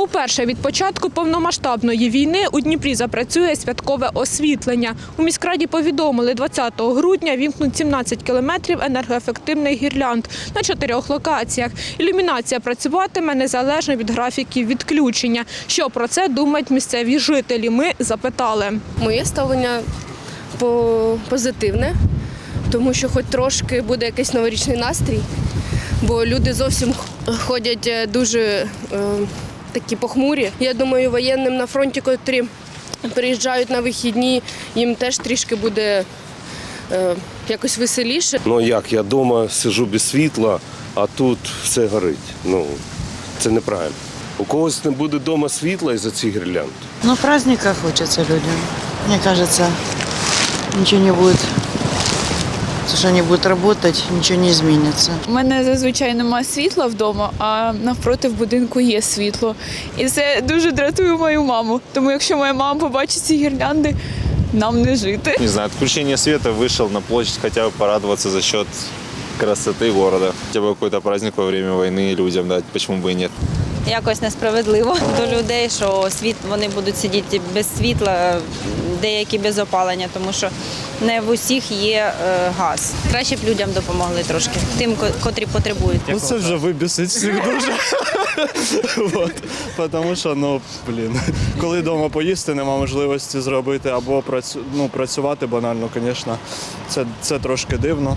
Уперше від початку повномасштабної війни у Дніпрі запрацює святкове освітлення. У міськраді повідомили, 20 грудня вімкнуть 17 кілометрів енергоефективних гірлянд на чотирьох локаціях. Ілюмінація працюватиме незалежно від графіків відключення. Що про це думають місцеві жителі? Ми запитали. Моє ставлення по- позитивне, тому що хоч трошки буде якийсь новорічний настрій, бо люди зовсім ходять е, дуже е, такі похмурі. Я думаю, воєнним на фронті, котрі приїжджають на вихідні, їм теж трішки буде е, якось веселіше. Ну як, я вдома сижу без світла, а тут все горить. Ну, це неправильно. У когось не буде вдома світла із-за цих гірлянд. Ну, праздника хочется людям. Мне кажется, ничего не будет Потому что они будут работать, ничего не изменится. У мене зазвичай немає світла вдома, а навпроти в будинку є світло. І це дуже дратує мою маму. Тому якщо моя мама побачить ці гірлянди, нам не жити. Не знаю, отключение света вышел на площадь хотя бы порадоваться за счет красоты города. Хотя бы какой-то праздник во время войны людям дать, почему бы и нет. якось несправедливо до людей, що світ вони будуть сидіти без світла, деякі без опалення, тому що не в усіх є е, газ. Краще б людям допомогли трошки, тим, котрі потребують. Ну це вже вибісить всіх дуже. Тому що, ну, блін, коли вдома поїсти, нема можливості зробити або працю, ну, працювати банально, звісно, це, це трошки дивно.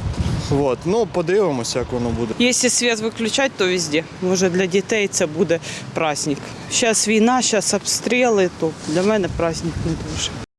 Вот. Ну, подивимося, як воно буде. Якщо світ виключати, то везде. Може для дітей це буде праздник. Зараз війна, зараз обстріли, то для мене праздник не дуже.